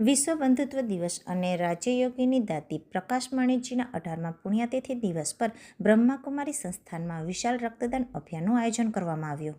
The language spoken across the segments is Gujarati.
વિશ્વ બંધુત્વ દિવસ અને રાજ્યયોગીની દાદી પ્રકાશ માણેકજીના અઢારમા પુણ્યતિથિ દિવસ પર બ્રહ્માકુમારી સંસ્થાનમાં વિશાળ રક્તદાન અભિયાનનું આયોજન કરવામાં આવ્યું.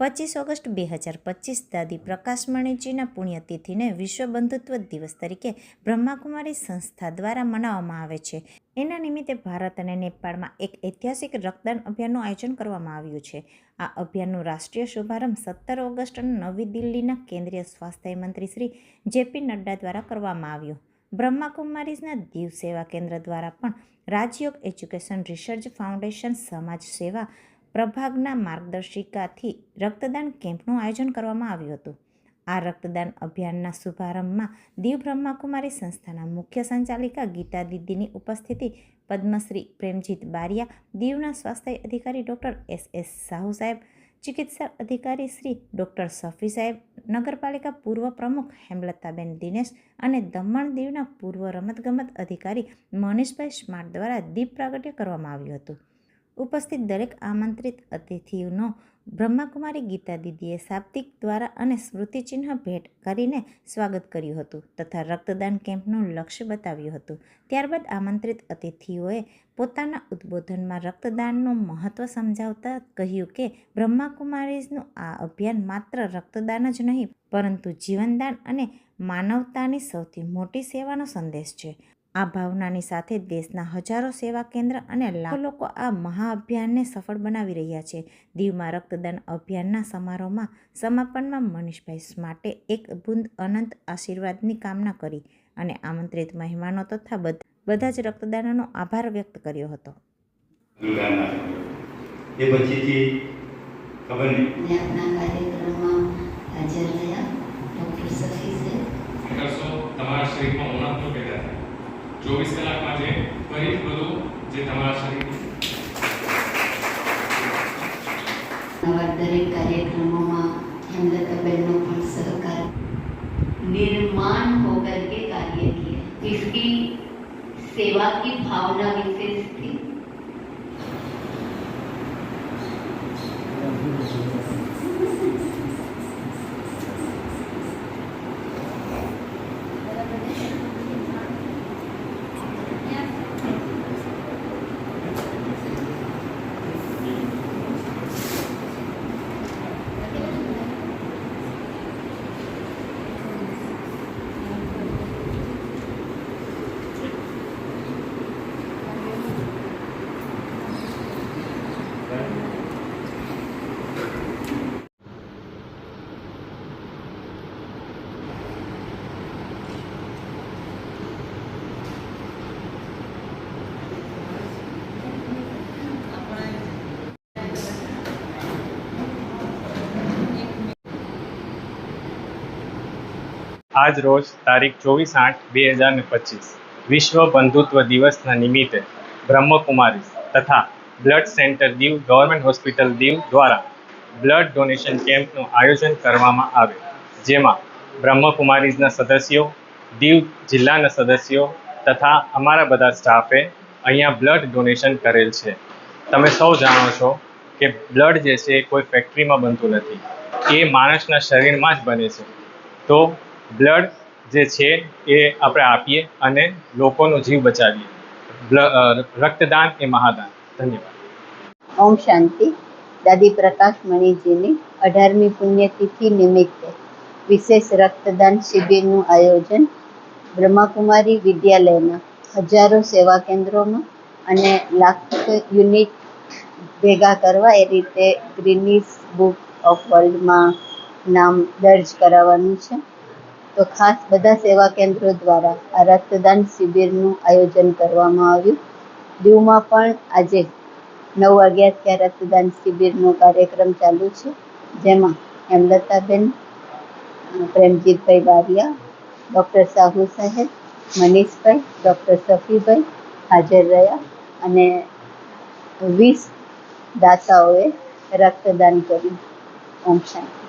પચીસ ઓગસ્ટ બે હજાર પચીસ દાદી પ્રકાશ મણિજીના પુણ્યતિથિને વિશ્વ બંધુત્વ દિવસ તરીકે બ્રહ્માકુમારી સંસ્થા દ્વારા મનાવવામાં આવે છે. એના નિમિત્તે ભારત અને નેપાળમાં એક ઐતિહાસિક રક્તદાન અભિયાનનું આયોજન કરવામાં આવ્યું છે. આ અભિયાનનું રાષ્ટ્રીય શુભારંભ સત્તર ઓગસ્ટ નવી દિલ્હીના કેન્દ્રીય સ્વાસ્થ્ય મંત્રી શ્રી જેપી નડ્ડા દ્વારા કરવામાં આવ્યો. બ્રહ્માકુમારીઝના દીવ સેવા કેન્દ્ર દ્વારા પણ રાજયોગ એજ્યુકેશન રિસર્ચ ફાઉન્ડેશન સમાજ સેવા પ્રભાગના માર્ગદર્શિકાથી રક્તદાન કેમ્પનું આયોજન કરવામાં આવ્યું હતું. આ રક્તદાન અભિયાનના શુભારંભમાં દીવ બ્રહ્માકુમારી સંસ્થાના મુખ્ય સંચાલિકા ગીતા દીદીની ઉપસ્થિતિ, પદ્મશ્રી પ્રેમજીત બારિયા, દીવના સ્વાસ્થ્ય અધિકારી ડૉક્ટર એસ એસ સાહુ સાહેબ, ચિકિત્સા અધિકારી શ્રી ડૉક્ટર સફી સાહેબ, નગરપાલિકા પૂર્વ પ્રમુખ હેમલતાબેન દિનેશ અને દમણ દીવના પૂર્વ રમતગમત અધિકારી મનીષભાઈ સ્માર્ટ દ્વારા દીપ પ્રાગટ્ય કરવામાં આવ્યું હતું. ઉપસ્થિત દરેક આમંત્રિત અતિથિઓનો બ્રહ્માકુમારી ગીતા દીદીએ શાબ્દિક દ્વારા અને સ્મૃતિચિહ્ન ભેટ કરીને સ્વાગત કર્યું હતું તથા રક્તદાન કેમ્પનું લક્ષ્ય બતાવ્યું હતું. ત્યારબાદ આમંત્રિત અતિથિઓએ પોતાના ઉદ્બોધનમાં રક્તદાનનું મહત્ત્વ સમજાવતા કહ્યું કે બ્રહ્માકુમારીઝનું આ અભિયાન માત્ર રક્તદાન જ નહીં, પરંતુ જીવનદાન અને માનવતાની સૌથી મોટી સેવાનો સંદેશ છે. આ ભાવનાની સાથે દેશના હજારો સેવા કેન્દ્ર અને લાખો લોકો આ મહાઅભિયાનને સફળ બનાવી રહ્યા છે. દીવમાં રક્તદાન અભિયાનના સમારોહમાં સમાપનમાં મનીષભાઈ માટે એક બુંદ અનંત આશીર્વાદની કામના કરી અને આમંત્રિત મહેમાનો તથા બધા જ રક્તદાનનો આભાર વ્યક્ત કર્યો હતો. એ પછીથી ખબર નહીં. ને કાર્યક્રમમાં હાજર રહ્યા. ડૉક્ટર સફી છે. તમારા શરીરમાં ઉણપ તો પેદા થાય ચોવીસ કલાકમાં જે ફરી બધું જે તમારા શરીર નવા દરેક કાર્યક્રમોમાં हेमलताबेनों पर सहकार निर्माण होकर के कार्य किया इसकी सेवा की भावना विशेष थी આજ રોજ તારીખ ચોવીસ આઠ બે હજાર ને પચીસ. વિશ્વ બંધુત્વ દિવસના નિમિત્તે બ્રહ્મકુમારી તથા blood center Diu government hospital Diu દ્વારા બ્લડ ડોનેશન કેમ્પનું આયોજન કરવામાં આવે. જેમાં બ્રહ્મકુમારીઝના સદસ્યો, દીવ જિલ્લાના સદસ્યો તથા અમારા બધા સ્ટાફે અહીંયા બ્લડ ડોનેશન કરેલ છે. તમે સૌ જાણો છો કે બ્લડ જે છે એ કોઈ ફેક્ટરીમાં બનતું નથી. એ માણસના શરીરમાં જ બને છે. તો બ્લડ જે છે એ આપણે આપીએ અને લોકોનો જીવ બચાવીએ. રક્તદાન એ મહાદાન. ધન્યવાદ. ઓમ શાંતિ. દાદી પ્રકાશ મણિજીની અઢારમી પુણ્યતિથિ નિમિત્તે વિશેષ રક્તદાન શિબિરનું આયોજન બ્રહ્માકુમારી વિદ્યાલયના હજારો સેવા કેન્દ્રોમાં અને લાખો યુનિટ ભેગા કરવા એ રીતે ગ્રીનિસ બુક ઓફ વર્લ્ડમાં નામ દર્જ કરાવવાનું છે. તો ખાસ બધા સેવા કેન્દ્રો દ્વારા આ રક્તદાન શિબિરનું આયોજન કરવામાં આવ્યું. દીવમાં પણ આજે નવ વાગ્યાથી આ રક્તદાન શિબિરનો કાર્યક્રમ ચાલુ છે. જેમાં હેમલતાબેન પ્રેમજીતભાઈ બારિયા, ડૉક્ટર સાહુ સાહેબ, મનીષભાઈ, ડૉક્ટર સફીભાઈ હાજર રહ્યા અને વીસ દાતાઓએ રક્તદાન કર્યું. ઓમ શાંતિ.